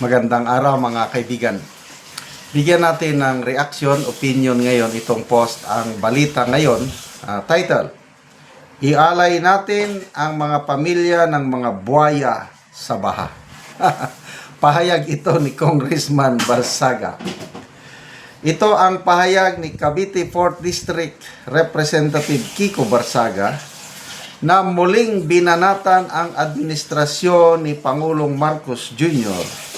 Magandang araw mga kaibigan. Bigyan natin ng reaction, opinion ngayon itong post ang balita ngayon. ah, title, Ialay natin ang mga pamilya ng mga buhaya sa baha. pahayag ito ni Congressman Barsaga. Ito ang pahayag ni Cavite 4th District Representative Kiko Barsaga na muling binanatan ang administrasyon ni Pangulong Marcos Jr.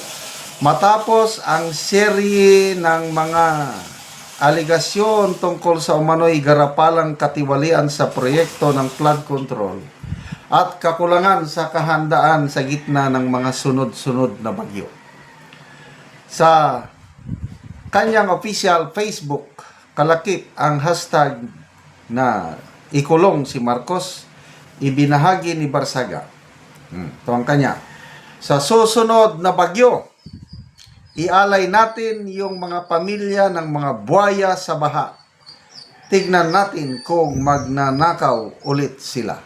matapos ang serye ng mga aligasyon tungkol sa umano'y garapalang katiwalian sa proyekto ng flood control at kakulangan sa kahandaan sa gitna ng mga sunod-sunod na bagyo. Sa kanyang official Facebook, kalakip ang hashtag na ikulong si Marcos, ibinahagi ni Barsaga. Hmm, ito ang kanya. Sa susunod na bagyo, ialay natin yung mga pamilya ng mga buhaya sa baha. Tignan natin kung magnanakaw ulit sila.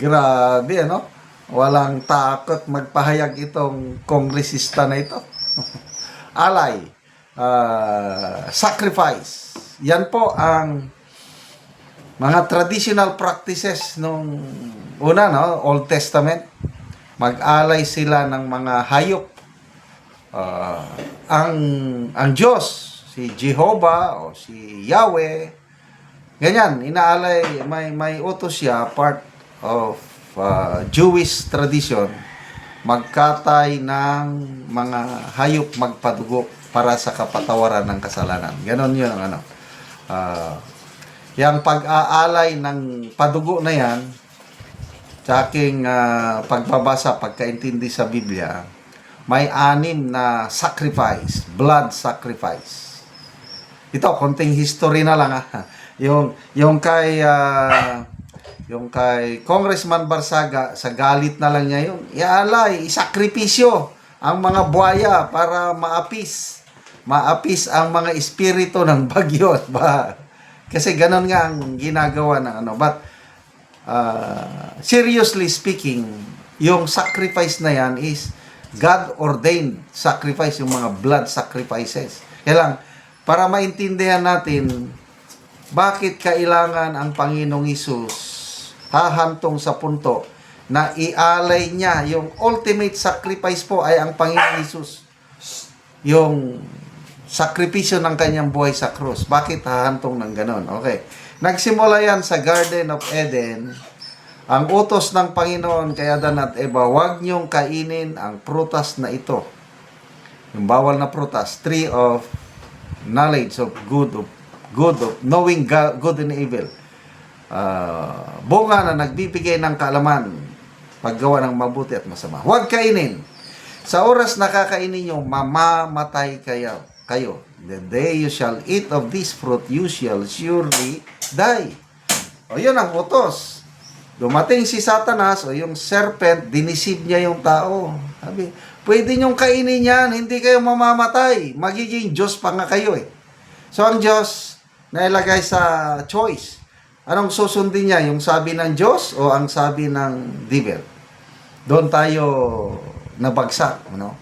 Grabe, ano? Walang takot magpahayag itong kongresista na ito. Alay, ah, sacrifice. Yan po ang mga traditional practices nung una, no? Old Testament. Mag-alay sila ng mga hayop Ah, ang ang Diyos, si Jehovah o si Yahweh, ganyan, inaalay, may, may utos siya, part of ah, Jewish tradition, magkatay ng mga hayop magpadugo para sa kapatawaran ng kasalanan. Ganon yun ang ano. Ah, yung pag-aalay ng padugo na yan, sa aking ah, pagbabasa, pagkaintindi sa Biblia, may anim na sacrifice, blood sacrifice. Ito, konting history na lang ha. Yung, yung kay, ah, yung kay Congressman Barsaga, sa galit na lang niya yun, ialay, isakripisyo ang mga buhaya para maapis. Maapis ang mga espiritu ng bagyo. Ba? Kasi ganun nga ang ginagawa ng ano. But, uh, seriously speaking, yung sacrifice na yan is God-ordained sacrifice, yung mga blood sacrifices. Kaya lang, para maintindihan natin, bakit kailangan ang Panginoong Isus hahantong sa punto na ialay niya yung ultimate sacrifice po ay ang Panginoong Isus. Yung sakripisyo ng kanyang buhay sa krus. Bakit hahantong ng ganon? Okay. Nagsimula yan sa Garden of Eden. Ang utos ng Panginoon kay Adan at Eva, huwag niyong kainin ang prutas na ito. Yung bawal na prutas, tree of knowledge of good of good of knowing good and evil. Ah, bunga na nagbibigay ng kaalaman paggawa ng mabuti at masama. Huwag kainin. Sa oras na kakainin nyo, mamamatay kayo. kayo. The day you shall eat of this fruit, you shall surely die. O yun ang utos. Dumating si Satanas o yung serpent, dinisib niya yung tao. Sabi, pwede niyong kainin yan, hindi kayo mamamatay. Magiging Diyos pa nga kayo eh. So ang Diyos, nailagay sa choice. Anong susundin niya? Yung sabi ng Diyos o ang sabi ng devil? Doon tayo nabagsak. Ano?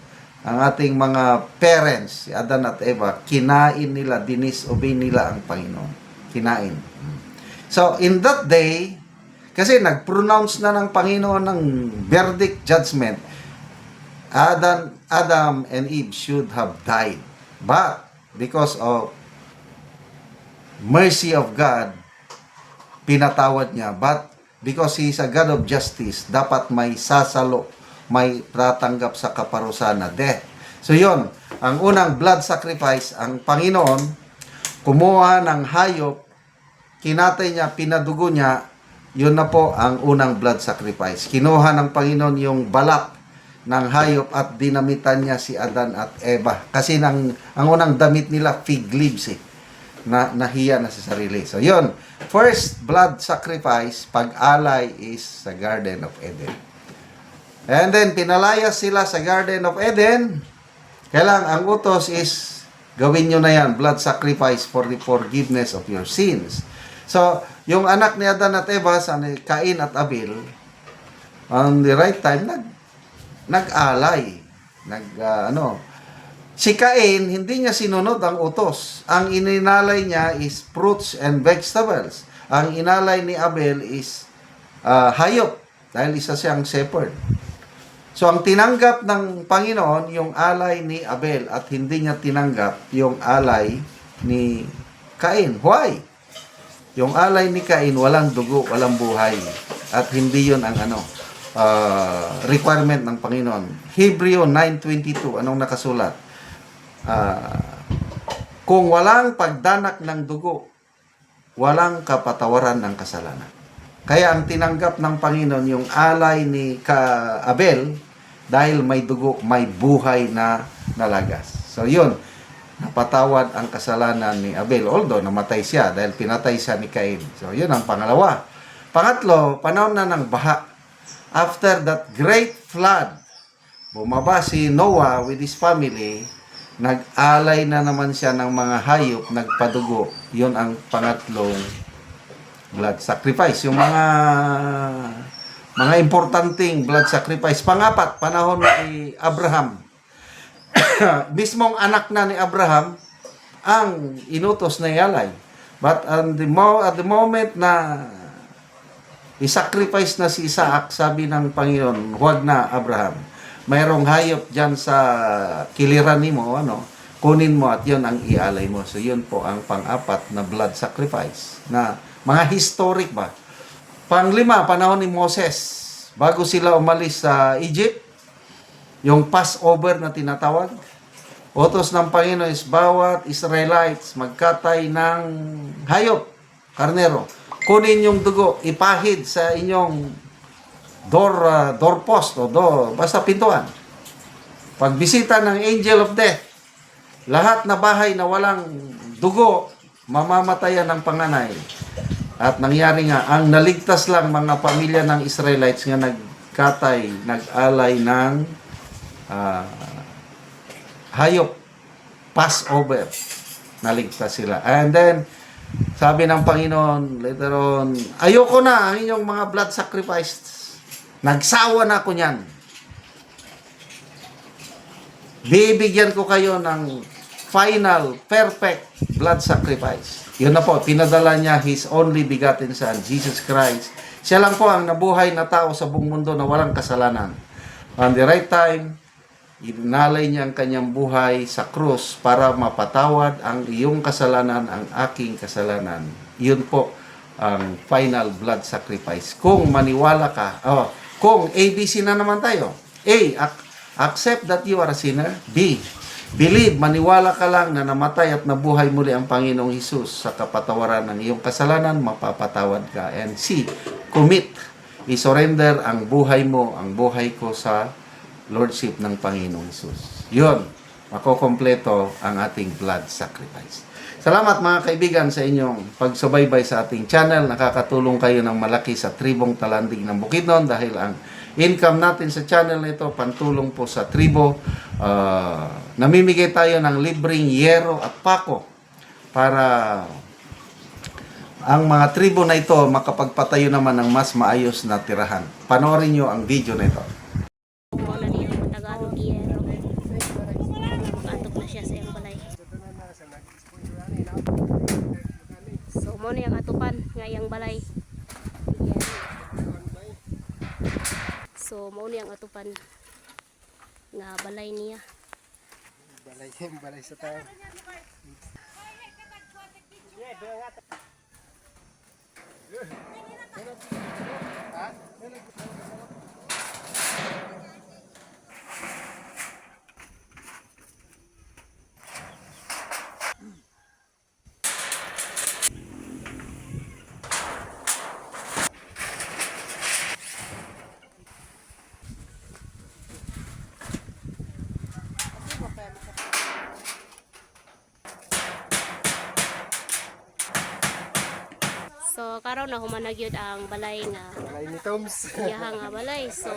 Ang ating mga parents, si Adan at Eva, kinain nila, dinisobey nila ang Panginoon. Kinain. So, in that day, kasi nag-pronounce na ng Panginoon ng verdict judgment, Adam, Adam and Eve should have died. But, because of mercy of God, pinatawad niya. But, because He is a God of justice, dapat may sasalo, may tatanggap sa kaparusahan na death. So, yon ang unang blood sacrifice, ang Panginoon, kumuha ng hayop, kinatay niya, pinadugo niya, yun na po ang unang blood sacrifice. Kinuha ng Panginoon yung balat ng hayop at dinamitan niya si Adan at Eva. Kasi nang, ang unang damit nila, fig leaves eh. Na, nahiya na sa sarili. So, yun. First blood sacrifice, pag-alay is sa Garden of Eden. And then, pinalayas sila sa Garden of Eden. Kailang ang utos is, gawin nyo na yan, blood sacrifice for the forgiveness of your sins. So, yung anak ni Adan at Eva, sa Cain at Abel, on the right time, nag, nag-alay. Nag, ah, ano, si Cain, hindi niya sinunod ang utos. Ang ininalay niya is fruits and vegetables. Ang inalay ni Abel is ah, hayop, dahil isa siyang shepherd. So, ang tinanggap ng Panginoon, yung alay ni Abel, at hindi niya tinanggap yung alay ni Cain. Why? Yung alay ni Cain, walang dugo, walang buhay. At hindi yun ang ano, ah, requirement ng Panginoon. Hebreo 9.22, anong nakasulat? Ah, kung walang pagdanak ng dugo, walang kapatawaran ng kasalanan. Kaya ang tinanggap ng Panginoon yung alay ni ka Abel dahil may dugo, may buhay na nalagas. So yun, napatawad ang kasalanan ni Abel. Although namatay siya dahil pinatay siya ni Cain. So yun ang pangalawa. Pangatlo, panahon na ng baha. After that great flood, bumaba si Noah with his family, nag-alay na naman siya ng mga hayop, nagpadugo. Yun ang pangatlong blood sacrifice. Yung mga mga importanteng blood sacrifice. Pangapat, panahon ni Abraham. Mismong anak na ni Abraham ang inutos na yalay. But at the, mo, at the moment na i-sacrifice na si Isaac, sabi ng Panginoon, huwag na Abraham. Mayroong hayop dyan sa kiliran ni mo, ano, kunin mo at yun ang ialay mo. So yun po ang pang-apat na blood sacrifice na mga historic ba. Panglima, panahon ni Moses. Bago sila umalis sa Egypt, yung Passover na tinatawag, utos ng Panginoon is bawat Israelites magkatay ng hayop, karnero. Kunin yung dugo, ipahid sa inyong door, uh, doorpost o door, basta pintuan. Pagbisita ng angel of death, lahat na bahay na walang dugo, mamamatayan ng panganay. At nangyari nga, ang naligtas lang mga pamilya ng Israelites nga nagkatay, nag-alay ng ah, hayop, Passover. Naligtas sila. And then, sabi ng Panginoon, later on, ayoko na ang inyong mga blood sacrifice. Nagsawa na ako niyan. Bibigyan ko kayo ng final, perfect blood sacrifice. Yun na po, pinadala niya His only begotten Son, Jesus Christ. Siya lang po ang nabuhay na tao sa buong mundo na walang kasalanan. On the right time, inalay niya ang kanyang buhay sa krus para mapatawad ang iyong kasalanan, ang aking kasalanan. Yun po ang final blood sacrifice. Kung maniwala ka, oh, kung ABC na naman tayo. A, ac- accept that you are a sinner. B, believe, maniwala ka lang na namatay at nabuhay muli ang Panginoong Hesus sa kapatawaran ng iyong kasalanan, mapapatawad ka. And C, commit, i-surrender ang buhay mo, ang buhay ko sa Lordship ng Panginoong Hesus. Yun, makokompleto ang ating blood sacrifice. Salamat mga kaibigan sa inyong pagsubaybay sa ating channel. Nakakatulong kayo ng malaki sa tribong talandig ng Bukidnon dahil ang income natin sa channel na ito pantulong po sa tribo. Ah, namimigay tayo ng libreng yero at pako para ang mga tribo na ito makapagpatayo naman ng mas maayos na tirahan. Panoorin nyo ang video na ito. Wala niya ang Tagalog Iyero. Atok na siya sa iyang balay. So, mo na yung atupan nga iyang balay. So, mo na yung atupan nga balay niya. balay balay sa tao So, karon na humanag yun ang balay nga balay ni Toms iyaha nga balay. So,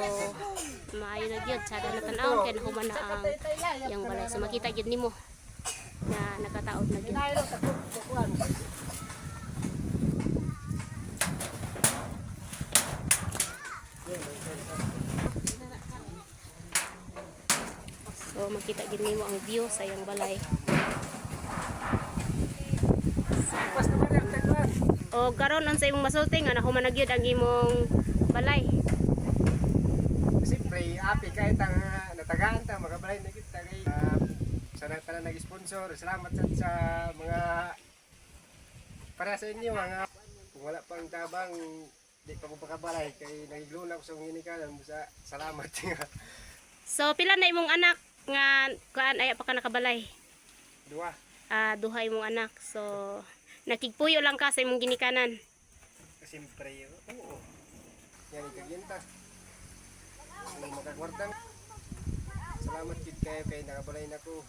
maayo na gyud sada na tan-awon kay nahuman na ang yang balay. So, makita gyud nimo na nakataod na gyud. So makita gid nimo ang view sa iyang balay. Pas naman yung tagwan. O karon ang sa imong masulti nga nahuman na gyud ang imong balay. Siyempre, api kahit ang natagaan ta, magabalay na kita kay uh, sa na nag-sponsor. Salamat sa, sa mga para sa inyo mga kung wala pang tabang di pa ko pakabalay kay nagigluna ko sa nginikalan mo sa salamat nga So pila na imong anak nga kuan ay pa ka nakabalay? duwa Ah, duha imong anak. So nakigpuyo lang ka sa imong ginikanan. siyempre oo. Yan ikaginta. Ano makagwardang. Salamat kid kayo kay nakabalay na ko